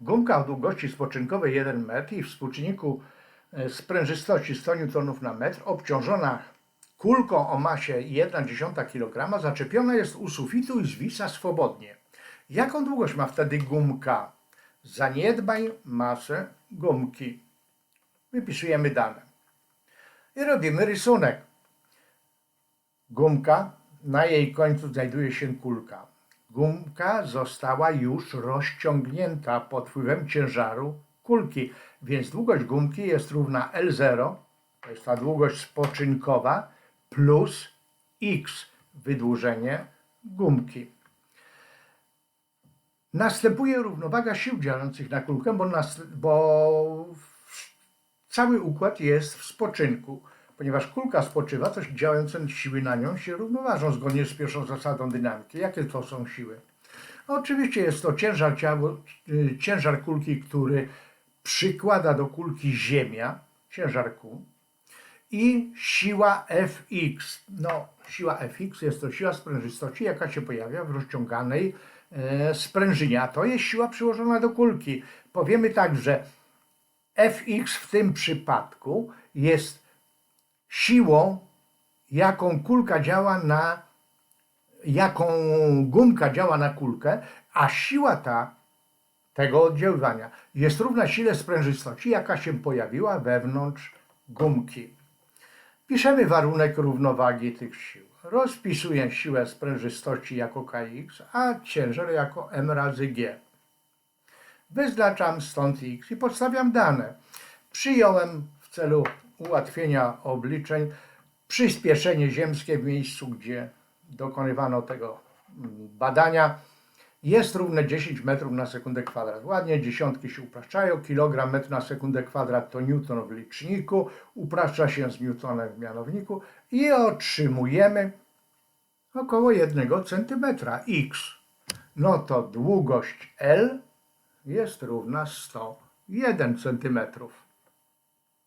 Gumka o długości spoczynkowej 1 metr i współczynniku e, sprężystości 100 N na metr, obciążona kulką o masie 1,1 kg, zaczepiona jest u sufitu i zwisa swobodnie. Jaką długość ma wtedy gumka? Zaniedbaj masę gumki. Wypisujemy dane. I robimy rysunek. Gumka, na jej końcu znajduje się kulka. Gumka została już rozciągnięta pod wpływem ciężaru kulki, więc długość gumki jest równa L0, to jest ta długość spoczynkowa, plus x, wydłużenie gumki. Następuje równowaga sił działających na kulkę, bo, nas, bo cały układ jest w spoczynku. Ponieważ kulka spoczywa, to działające siły na nią się równoważą zgodnie z pierwszą zasadą dynamiki. Jakie to są siły? Oczywiście jest to ciężar, ciała, y, ciężar kulki, który przykłada do kulki Ziemia, ciężar Q, i siła Fx. No, siła Fx jest to siła sprężystości, jaka się pojawia w rozciąganej e, sprężynie, a to jest siła przyłożona do kulki. Powiemy tak, że Fx w tym przypadku jest siłą, jaką kulka działa na, jaką gumka działa na kulkę, a siła ta tego oddziaływania jest równa sile sprężystości, jaka się pojawiła wewnątrz gumki. Piszemy warunek równowagi tych sił. Rozpisuję siłę sprężystości jako Kx, a ciężar jako m razy g. Wyznaczam stąd x i podstawiam dane. Przyjąłem w celu ułatwienia obliczeń przyspieszenie ziemskie w miejscu, gdzie dokonywano tego mm, badania jest równe 10 metrów na sekundę kwadrat. Ładnie dziesiątki się upraszczają. Kilogram metr na sekundę kwadrat to newton w liczniku. Upraszcza się z newtonem w mianowniku i otrzymujemy około 1 centymetra x. No to długość L jest równa 101 centymetrów.